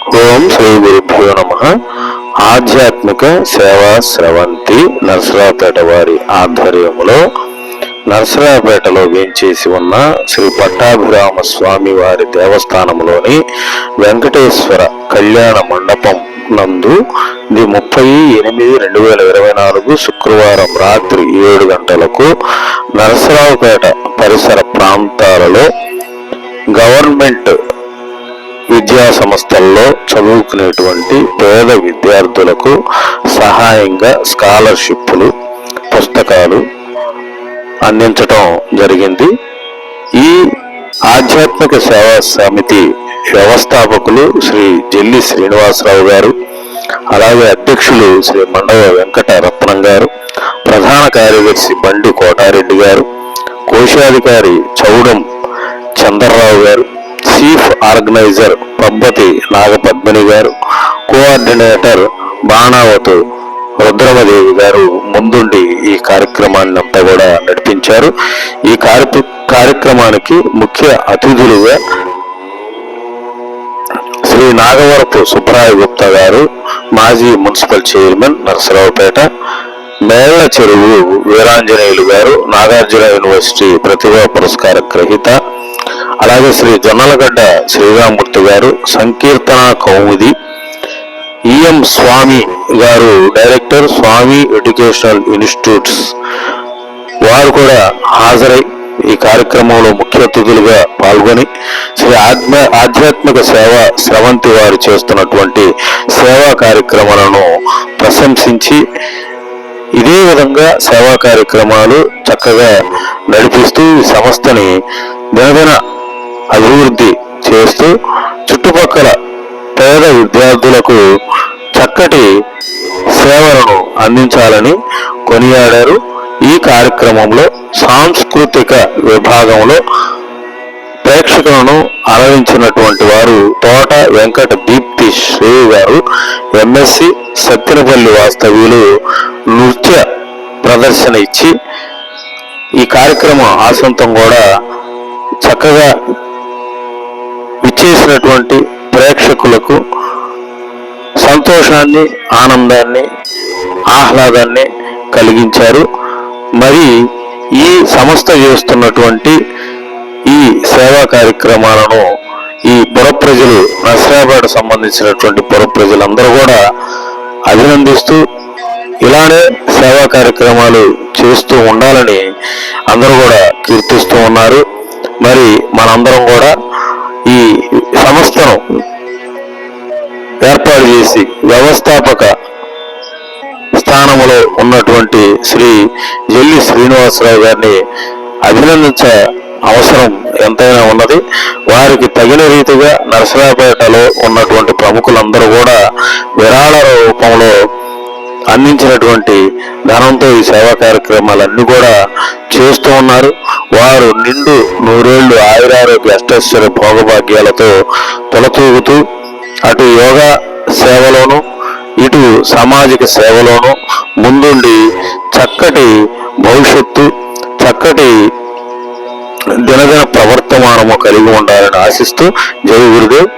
ఓం శ్రీ గురుభ్యో నమ. ఆధ్యాత్మిక సేవా స్రవంతి నరసరావుపేట వారి ఆధ్వర్యంలో నరసరావుపేటలో వేంచేసి ఉన్న శ్రీ పట్టాభిరామ స్వామి వారి దేవస్థానంలోని వెంకటేశ్వర కళ్యాణ మండపం నందు ఇది ముప్పై ఎనిమిది రెండు వేల ఇరవై నాలుగు శుక్రవారం రాత్రి ఏడు గంటలకు నరసరావుపేట పరిసర ప్రాంతాలలో గవర్నమెంట్ విద్యా సంస్థల్లో చదువుకునేటువంటి పేద విద్యార్థులకు సహాయంగా స్కాలర్షిప్లు పుస్తకాలు అందించటం జరిగింది. ఈ ఆధ్యాత్మిక సేవా సమితి వ్యవస్థాపకులు శ్రీ జెల్లి శ్రీనివాసరావు గారు అలాగే అధ్యక్షులు శ్రీ మండవ వెంకట రత్నం గారు ప్రధాన కార్యదర్శి బండి కోటారెడ్డి గారు కోశాధికారి చౌడం చంద్రరావు గారు ఆర్గనైజర్ పబ్బతి నాగపద్మిని గారు కోఆర్డినేటర్ బాణావతు రుద్రమదేవి గారు ముందుండి ఈ కార్యక్రమాన్ని అంతా కూడా నడిపించారు. ఈ కార్య కార్యక్రమానికి ముఖ్య అతిథులుగా శ్రీ నాగవరపు సుబ్బరాయ గుప్తా గారు మాజీ మున్సిపల్ చైర్మన్ నరసరావుపేట మేళ్ళ చెరువు వీరాంజనేయులు గారు నాగార్జున యూనివర్సిటీ ప్రతిభా పురస్కార గ్రహీత అలాగే శ్రీ జొన్నలగడ్డ శ్రీరామూర్తి గారు సంకీర్తన కౌముది. ఈఎం స్వామి గారు డైరెక్టర్ స్వామి ఎడ్యుకేషనల్ ఇన్స్టిట్యూట్స్. వారు కూడా హాజరై ఈ కార్యక్రమంలో ముఖ్య అతిథులుగా పాల్గొని శ్రీ ఆత్మ ఆధ్యాత్మిక సేవ స్రవంతి వారు చేస్తున్నటువంటి సేవా కార్యక్రమాలను ప్రశంసించి ఇదే విధంగా సేవా కార్యక్రమాలు చక్కగా నడిపిస్తూ ఈ సంస్థని దినదిన అభివృద్ధి చేస్తూ చుట్టుపక్కల పేద విద్యార్థులకు చక్కటి సేవలను అందించాలని కొనియాడారు. ఈ కార్యక్రమంలో సాంస్కృతిక విభాగంలో ప్రేక్షకులను అలరించినటువంటి వారు తోట వెంకట దీప్తి శ్రీ గారు ఎంఎస్సి సత్యనపల్లి వాస్తవ్యులు నృత్య ప్రదర్శన ఇచ్చి ఈ కార్యక్రమం ఆసంతం కూడా చక్కగా చూస్తున్నటువంటి ప్రేక్షకులకు సంతోషాన్ని ఆనందాన్ని ఆహ్లాదాన్ని కలిగించారు. మరి ఈ సంస్థ చేస్తున్నటువంటి ఈ సేవా కార్యక్రమాలను ఈ పురప్రజలు ప్రజలు సంబంధించినటువంటి పురప్రజలందరూ కూడా అభినందిస్తూ ఇలానే సేవా కార్యక్రమాలు చేస్తూ ఉండాలని అందరూ కూడా కీర్తిస్తూ ఉన్నారు. మరి మనందరం కూడా ఈ సంస్థను ఏర్పాటు చేసి వ్యవస్థాపక స్థానంలో ఉన్నటువంటి శ్రీ జల్లి శ్రీనివాసరావు గారిని అభినందించ అవసరం ఎంతైనా ఉన్నది. వారికి తగిన రీతిగా నరసరాపేటలో ఉన్నటువంటి ప్రముఖులందరూ కూడా విరాళ రూపంలో అందించినటువంటి ధనంతో ఈ సేవా కార్యక్రమాలన్నీ కూడా చేస్తూ ఉన్నారు. వారు నిండు నూరేళ్ళు ఆయురారోగ్య అష్టైశ్వర్య భోగభాగ్యాలతో తొలతూగుతూ అటు యోగా సేవలోను ఇటు సామాజిక సేవలోను ముందుండి చక్కటి భవిష్యత్తు చక్కటి దినదిన ప్రవర్తమానము కలిగి ఉండాలని ఆశిస్తూ జై గురుదేవ్.